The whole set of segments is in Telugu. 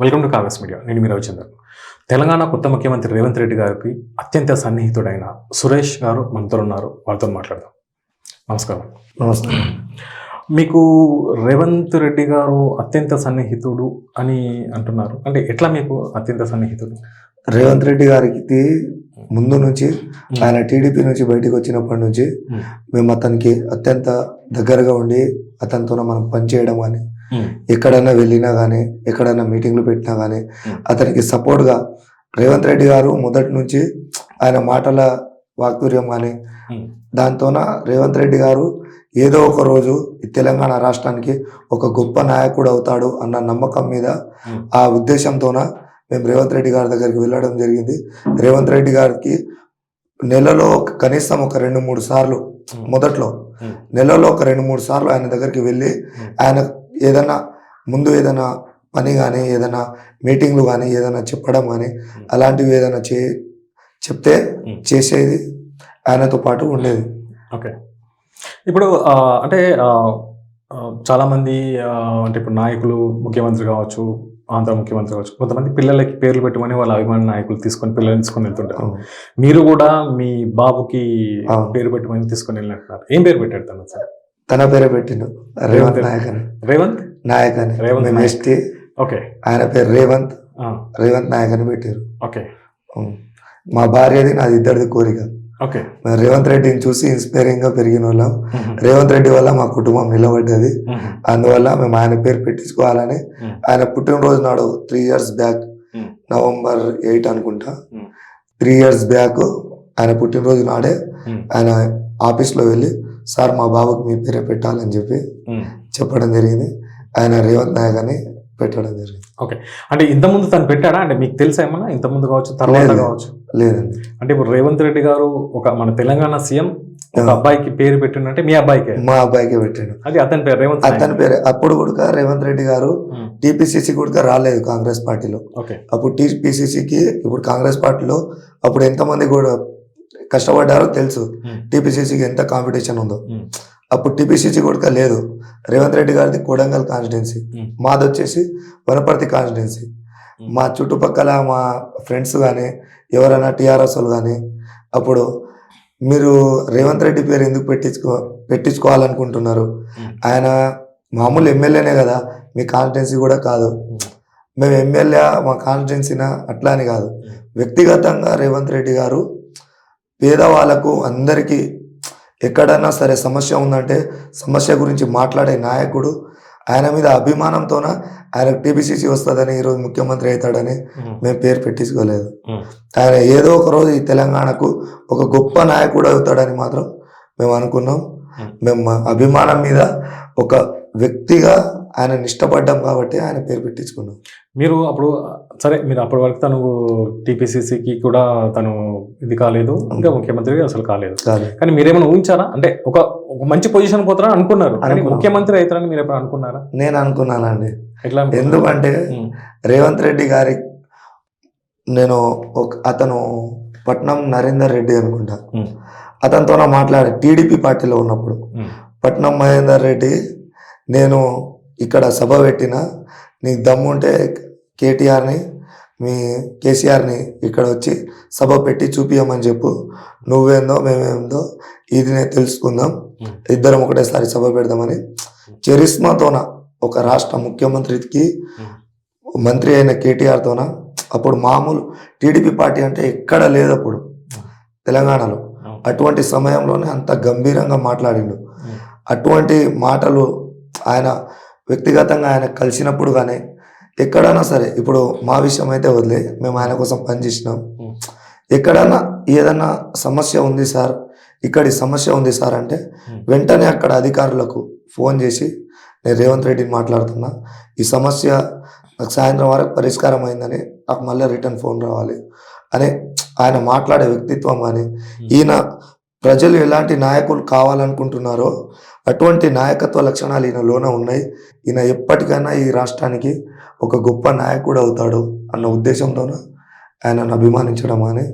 వెల్కమ్ టు కాంగ్రెస్ మీడియా నేను మీ రవిచంద్రన్. తెలంగాణ కొత్త ముఖ్యమంత్రి రేవంత్ రెడ్డి గారికి అత్యంత సన్నిహితుడైన సురేష్ గారు మనతో ఉన్నారు. వారితో మాట్లాడదాం. నమస్కారం. నమస్తే మీకు రేవంత్ రెడ్డి గారు అత్యంత సన్నిహితుడు అని అంటున్నారు. అంటే ఎట్లా మీకు అత్యంత సన్నిహితుడు? రేవంత్ రెడ్డి గారికి ముందు నుంచి ఆయన టీడీపీ నుంచి బయటకు వచ్చినప్పటి నుంచి. మేము. అతనికి అత్యంత దగ్గరగా ఉండి అతనితో మనం పనిచేయడం కానీ ఉమ్, ఎక్కడైనా వెళ్ళినా కానీ ఎక్కడైనా మీటింగ్లు పెట్టినా కానీ Hmm. అతనికి సపోర్ట్గా రేవంత్ రెడ్డి గారు మొదటి నుంచి ఆయన మాటల వాక్తుర్యం కానీ ఉమ్, దాంతోన రేవంత్ రెడ్డి గారు ఏదో ఒక రోజు ఈ తెలంగాణ రాష్ట్రానికి ఒక గొప్ప నాయకుడు అవుతాడు అన్న నమ్మకం మీద ఆ ఉద్దేశంతోన మేము రేవంత్ రెడ్డి గారి దగ్గరికి వెళ్ళడం జరిగింది. రేవంత్ రెడ్డి గారికి నెలలో కనీసం ఒక రెండు మూడు సార్లు మొదట్లో నెలలో ఒక రెండు మూడు సార్లు ఆయన దగ్గరికి వెళ్ళి ఆయన ఏదైనా ముందు ఏదైనా పని కానీ ఏదైనా మీటింగ్లు కానీ ఏదైనా చెప్పడం కానీ అలాంటివి ఏదైనా చే చెప్తే. చేసేది ఆయనతో పాటు ఉండేది. ఓకే. ఇప్పుడు అంటే ఆ, ఆ, చాలా మంది ఆ, అంటే ఇప్పుడు నాయకులు ముఖ్యమంత్రి కావచ్చు ఆంధ్ర ముఖ్యమంత్రి కావచ్చు కొంతమంది పిల్లలకి పేర్లు పెట్టమని వాళ్ళ అభిమాన నాయకులు తీసుకొని పిల్లల్ని తీసుకొని వెళ్తుంటారు. మీరు కూడా మీ బాబుకి. పేరు పెట్టమని తీసుకొని వెళ్ళినట్టున్నారు. ఏం పేరు పెట్టాడు తను సార్ తన పేరే పెట్టిండు రేవంత్ నాయక్ అని రేవంత్ నాయక్ అని రేవంత్ మేము. ఎస్టీ ఓకే ఆయన పేరు రేవంత్ రేవంత్ నాయక్ అని పెట్టారు ఓకే. మా భార్యది నాది ఇద్దరిది కోరిక ఓకే రేవంత్ రెడ్డిని చూసి ఇన్స్పైరింగ్గా పెరిగిన వాళ్ళం. రేవంత్ రెడ్డి వల్ల మా కుటుంబం నిలబడ్డది. అందువల్ల మేము ఆయన పేరు పెట్టించుకోవాలని. ఆయన పుట్టినరోజు నాడు three years back. November eight అనుకుంటా. త్రీ ఇయర్స్ బ్యాక్ ఆయన పుట్టినరోజు నాడే. ఆయన ఆఫీస్లో వెళ్ళి సార్ మా బాబుకి మీ పేరే పెట్టాలని చెప్పి. చెప్పడం జరిగింది. ఆయన రేవంత్ నాయక్ అని పెట్టడం జరిగింది. అంటే ఇంతకుముందు తను పెట్టాడా? అంటే మీకు తెలుసా ఏమన్నా? ఇంతకుముందు కావచ్చు తర్వాత. కావచ్చు? లేదండి. అంటే ఇప్పుడు రేవంత్ రెడ్డి గారు ఒక మన తెలంగాణ సీఎం ఒక. అబ్బాయికి పేరు పెట్టిందంటే మీ అబ్బాయికే? మా అబ్బాయికే పెట్టాడు. అది అతని పేరు రేవంత్ అతని. పేరు. అప్పుడు కూడా రేవంత్ రెడ్డి గారు. టీపీసీసీ కూడా రాలేదు కాంగ్రెస్ పార్టీలో. ఓకే. అప్పుడు టీపీసీసీకి ఇప్పుడు కాంగ్రెస్ పార్టీలో అప్పుడు ఎంతమంది కూడా కష్టపడ్డారో తెలుసు. టీపీసీసీకి ఎంత కాంపిటీషన్ ఉందో. అప్పుడు టీపీసీసీ కూడా లేదు రేవంత్ రెడ్డి గారిది కొడంగల్ కాన్స్టిట్యున్సీ. మాది వచ్చేసి వనపర్తి కాన్స్టిట్యున్సీ. మా చుట్టుపక్కల మా ఫ్రెండ్స్ కానీ ఎవరైనా టీఆర్ఎస్ వాళ్ళు కానీ అప్పుడు మీరు రేవంత్ రెడ్డి పేరు ఎందుకు పెట్టించుకో పెట్టించుకోవాలనుకుంటున్నారు. ఆయన మామూలు ఎమ్మెల్యేనే కదా మీ కాన్స్టిట్యున్సీ కూడా కాదు మ్మ్. మేము ఎమ్మెల్యే మా కాన్స్టిట్యున్సీనా అట్లా అని కాదు వ్యక్తిగతంగా రేవంత్ రెడ్డి గారు పేదవాళ్ళకు అందరికీ ఎక్కడైనా సరే సమస్య ఉందంటే సమస్య గురించి మాట్లాడే నాయకుడు ఆయన మీద అభిమానంతోన ఆయనకు టీపీసీసీ వస్తుందని ఈరోజు ముఖ్యమంత్రి అవుతాడని మ్మ్. పేరు పెట్టించుకోలేదు. ఆయన ఏదో ఒక రోజు ఈ తెలంగాణకు ఒక గొప్ప నాయకుడు అవుతాడని మాత్రం మేము అనుకున్నాం మ్మ్. అభిమానం మీద ఒక వ్యక్తిగా ఆయన ఇష్టపడ్డాం కాబట్టి ఆయన పేరు పెట్టించుకున్నాం మీరు అప్పుడు సరే మీరు అప్పటి వరకు తను టీపీసీసీకి కూడా తను ఇది కాలేదు ఇంకా ముఖ్యమంత్రి అసలు కాలేదు కానీ మీరేమైనా ఊహించారా అంటే ఒక ఒక మంచి పొజిషన్ పోతారని అనుకున్నారు కానీ అనుకున్నాం. ముఖ్యమంత్రి అవుతారని మీరు ఎప్పుడు అనుకున్నారా నేను అనుకున్నానండి ఎట్లా? ఎందుకంటే. రేవంత్ రెడ్డి గారి నేను అతను పట్నం నరేందర్ రెడ్డి అనుకుంటా. అతనితో మాట్లాడే టీడీపీ పార్టీలో ఉన్నప్పుడు. పట్నం మహేందర్ రెడ్డి నేను ఇక్కడ సభ పెట్టిన నీకు దమ్ముంటే కేటీఆర్ని మీ కేసీఆర్ని ఇక్కడ వచ్చి సభ పెట్టి చూపించమని చెప్పు నువ్వేందో మేమేందో ఇది నేను తెలుసుకుందాం. ఇద్దరం ఒకటేసారి సభ పెడదామని చరిస్మాతోన ఒక రాష్ట్ర ముఖ్యమంత్రికి. మంత్రి అయిన కేటీఆర్తోన అప్పుడు మామూలు టీడీపీ పార్టీ అంటే ఎక్కడ లేదు అప్పుడు తెలంగాణలో. అటువంటి సమయంలోనే అంత గంభీరంగా మాట్లాడిండు. అటువంటి మాటలు ఆయన వ్యక్తిగతంగా ఆయన కలిసినప్పుడు కానీ ఎక్కడైనా సరే ఇప్పుడు మా విషయం అయితే వదిలే మేము ఆయన కోసం పనిచేసినాం. ఎక్కడైనా ఏదైనా సమస్య ఉంది సార్ ఇక్కడి సమస్య ఉంది సార్ అంటే. వెంటనే అక్కడ అధికారులకు ఫోన్ చేసి నేను రేవంత్ రెడ్డిని మాట్లాడుతున్నా ఈ సమస్య నాకు సాయంత్రం వరకు పరిష్కారం అయిందని నాకు మళ్ళీ రిటర్న్ ఫోన్ రావాలి అని ఆయన మాట్లాడే వ్యక్తిత్వం కానీ ఈయన ప్రజలు ఎలాంటి నాయకులు కావాలనుకుంటున్నారో అటువంటి నాయకత్వ లక్షణాలు ఈయనలోనే ఉన్నాయి. ఈయన ఎప్పటికైనా ఈ రాష్ట్రానికి ఒక గొప్ప నాయకుడు అవుతాడు అన్న ఉద్దేశంతోన ఆయనను అభిమానించడం అని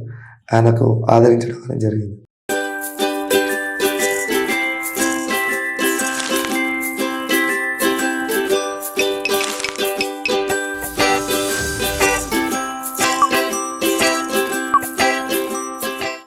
ఆయనకు ఆదరించడం అని జరిగింది.